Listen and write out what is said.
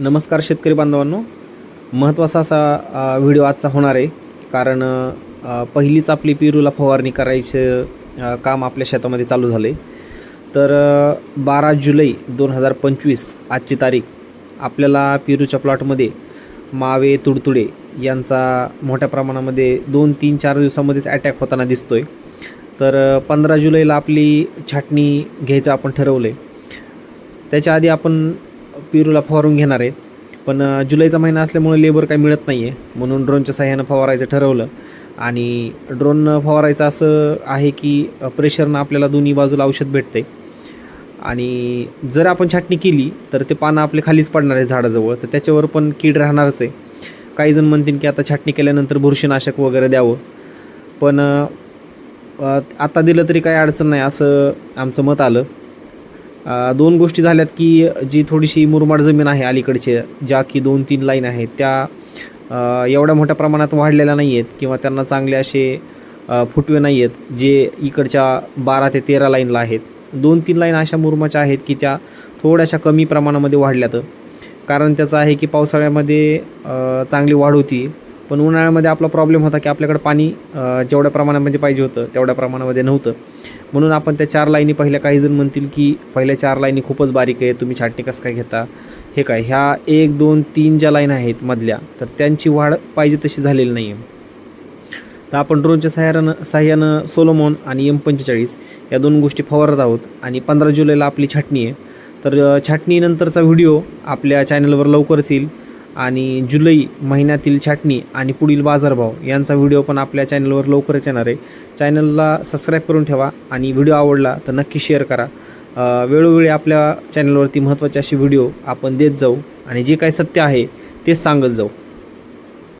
नमस्कार शेतकरी बांधवांनो. महत्त्वाचा असा व्हिडिओ आजचा होणार आहे. कारण पहिलीच आपली पेरूला फवारणी करायचं काम आपल्या शेतामध्ये चालू झालं आहे तर बारा जुलै दोन हजार पंचवीस आजची तारीख आपल्याला पेरूच्या प्लॉटमध्ये मावे तुडतुडे यांचा मोठ्या प्रमाणामध्ये दोन तीन चार दिवसामध्येच अटॅक होताना दिसतो आहे तर पंधरा जुलैला आपली छाटणी घ्यायचं आपण ठरवलं आहे त्याच्या आधी आपण पेरूला फवारून घेणार आहे पण जुलैचा महिना असल्यामुळे लेबर काही मिळत नाही आहे म्हणून ड्रोनच्या साह्यानं फवारायचं ठरवलं. आणि ड्रोन फवारायचं असं आहे की प्रेशरनं आपल्याला दोन्ही बाजूला औषध भेटते आणि जर आपण छाटणी केली तर ते पानं आपले खालीच पडणार आहे झाडाजवळ. तर त्याच्यावर पण कीड राहणारच आहे. काही जण म्हणतील की आता छाटणी केल्यानंतर बुरशीनाशक वगैरे द्यावं. पण आता दिलं तरी काही अडचण नाही असं आमचं मत आलं. दोन गोष्टी झाल्यात की जी थोडीशी मुरमाड जमीन आहे अलीकडचे ज्या की दोन तीन लाईन आहेत त्या एवढ्या मोठ्या प्रमाणात वाढलेल्या नाही आहेत किंवा त्यांना चांगले असे फुटवे नाही आहेत जे इकडच्या बारा ते तेरा लाईनला आहेत. दोन तीन लाईन अशा मुरमाच्या आहेत की त्या थोड्याशा कमी प्रमाणामध्ये वाढल्यात. कारण त्याचं आहे की पावसाळ्यामध्ये चांगली वाढ होती. पण उन्हाळ्यामध्ये आपला प्रॉब्लेम होता की आपल्याकडे पाणी जेवढ्या प्रमाणामध्ये पाहिजे होतं तेवढ्या प्रमाणामध्ये नव्हतं. म्हणून आपण त्या चार लाईनी पहिल्या काही जण म्हणतील की पहिल्या चार लाईनी खूपच बारीक आहे तुम्ही छाटणी कसं काय घेता? हे काय? ह्या एक दोन तीन ज्या लाईन आहेत मधल्या तर त्यांची वाढ पाहिजे तशी झालेली नाही आहे तर आपण ड्रोनच्या सहाय्यानं सहाय्यानं सोलोमॉन आणि एम पंचेचाळीस या दोन गोष्टी फवारत आहोत आणि पंधरा जुलैला आपली छाटणी आहे. तर छाटणीनंतरचा व्हिडिओ आपल्या चॅनलवर लवकरच येईल. आणि जुलै महिन्यातील छाटणी आणि पुढील बाजारभाव यांचा व्हिडिओ पण आपल्या चॅनलवर लवकरच येणार आहे. चॅनलला सबस्क्राईब करून ठेवा आणि व्हिडिओ आवडला तर नक्की शेअर करा. वेळोवेळी आपल्या चॅनलवरती महत्त्वाचे असे व्हिडिओ आपण देत जाऊ आणि जे काही सत्य आहे तेच सांगत जाऊ.